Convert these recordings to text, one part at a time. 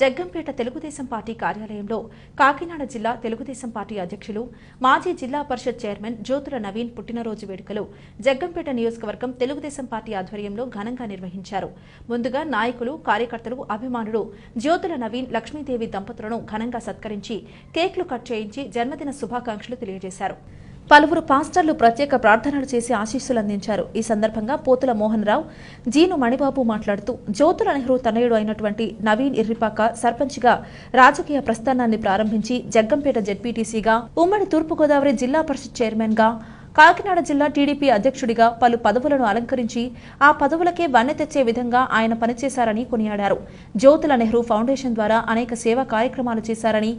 Jaggampeta Telugu Desam party కార్యాలయంలో కాకినాడ జిల్లా Telugu Desam party అధ్యక్షులు మాజీ జిల్లా పరిషత్ చైర్మన్ జ్యోతుల నవీన్ పుట్టినరోజు వేడుకలు జగ్గంపేట నియోజకవర్గం తెలుగుదేశం పార్టీ ఆధ్వర్యంలో ఘనంగా నిర్వహించారు. ముందుగా నాయకులు కార్యకర్తలు అభిమానులు జ్యోతుల నవీన్ లక్ష్మీదేవి దంపతులను ఘనంగా సత్కరించి కేక్లు కట్ చేయించి జన్మదిన శుభాకాంక్షలు తెలియజేశారు. పలువురు పాస్టర్లు ప్రత్యేక ప్రార్థనలు చేసి ఆశీస్సులు అందించారు. ఈ సందర్భంగా పోతుల మోహన్ రావు జీను మణిబాబు మాట్లాడుతూ జ్యోతుల నెహ్రూ తనయుడు అయినటువంటి నవీన్ ఇర్రిపాక సర్పంచ్గా రాజకీయ ప్రస్థానాన్ని ప్రారంభించి జగ్గంపేట జెడ్పీటీసీగా ఉమ్మడి తూర్పుగోదావరి జిల్లా పరిషత్ చైర్మన్గా కాకినాడ జిల్లా టీడీపీ అధ్యక్షుడిగా పలు పదవులను అలంకరించి ఆ పదవులకే వన్నె తెచ్చే విధంగా ఆయన పనిచేశారని కొనియాడారు. జ్యోతుల నెహ్రూ ఫౌండేషన్ ద్వారా అనేక సేవా కార్యక్రమాలు చేశారని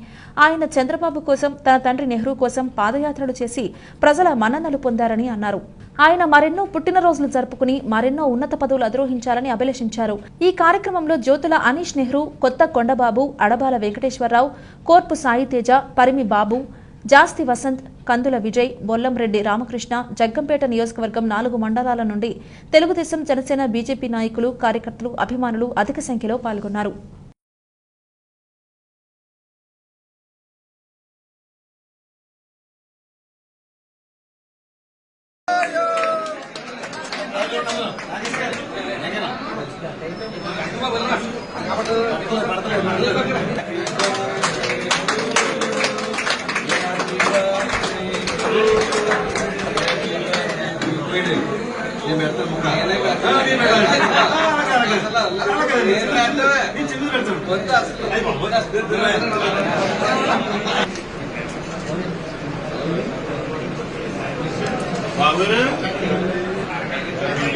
ఆయన చంద్రబాబు కోసం తన తండ్రి నెహ్రూ కోసం పాదయాత్రలు చేసి ప్రజల మన్ననలు పొందారని అన్నారు. ఆయన మరెన్నో పుట్టినరోజులు జరుపుకుని మరెన్నో ఉన్నత పదవులు అధిరోహించాలని అభిలషించారు. ఈ కార్యక్రమంలో జ్యోతుల అనీష్ నెహ్రూ కొత్త కొండబాబు అడబాల వెంకటేశ్వరరావు కోర్పు సాయితేజ పరిమి బాబు జాస్తి వసంత్ కందుల విజయ్ బొల్లంరెడ్డి రామకృష్ణ జగ్గంపేట నియోజకవర్గం నాలుగు మండలాల నుండి తెలుగుదేశం జనసేన బీజేపీ నాయకులు కార్యకర్తలు అభిమానులు అధిక సంఖ్యలో పాల్గొన్నారు.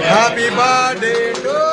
Happy birthday